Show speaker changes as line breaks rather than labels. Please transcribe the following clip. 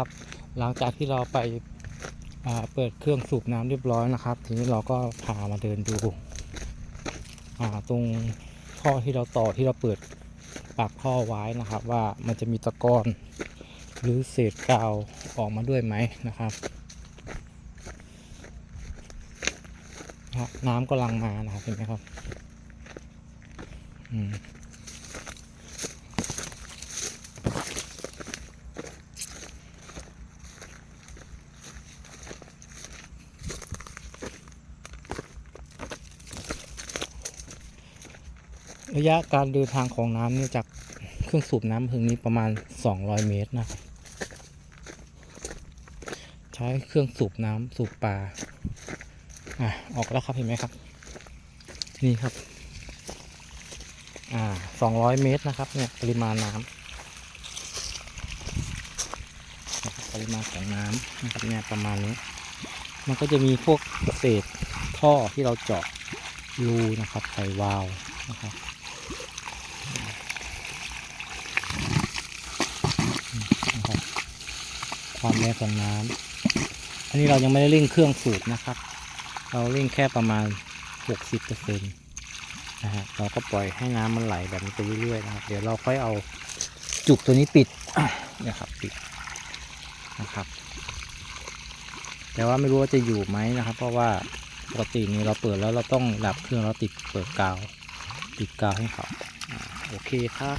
นะครับ หลังจากที่เราไปเปิดเครื่องสูบน้ำเรียบร้อยนะครับ ทีนี้เราก็พามาเดินดูตรงท่อที่เราต่อที่เราเปิดปากท่อไว้นะครับ ว่ามันจะมีตะกอนหรือเศษกาวออกมาด้วยไหมนะครับนะครับน้ำกำลังมานะครับเห็นไหมครับ ระยะการเดินทางของน้ำเนี่ยจากเครื่องสูบน้ำพึงนี้ประมาณ 200 เมตรนะครับใช้เครื่องสูบน้ำสูบปลาอะออกแล้วครับเห็นไหมครับ นี่ครับ อ่า200 เมตรนะครับ เนี่ยปริมาณน้ำปริมาณของน้ำนะครับเนี่ยประมาณนี้ มันก็จะมีพวกเศษท่อที่เราเจาะรูนะครับใส่วาล์วนะครับ ความแรงของน้ำอันนี้เรายังไม่ได้เร่งเครื่องสูบนะครับ เราเร่งแค่ประมาณ 60%นะฮะเราก็ปล่อยให้น้ำมันไหลแบบนี้ไปเรื่อยๆนะครับ เดี๋ยวเราค่อยเอาจุกตัวนี้ปิดนี่ยครับปิดนะครับ แต่ว่าไม่รู้ว่าจะอยู่ไหมนะครับ เพราะว่าปกตินี้เราเปิดแล้วเราต้องดับเครื่องแล้วติดเปิดกาว ติดกาวให้เขาโอเคครับ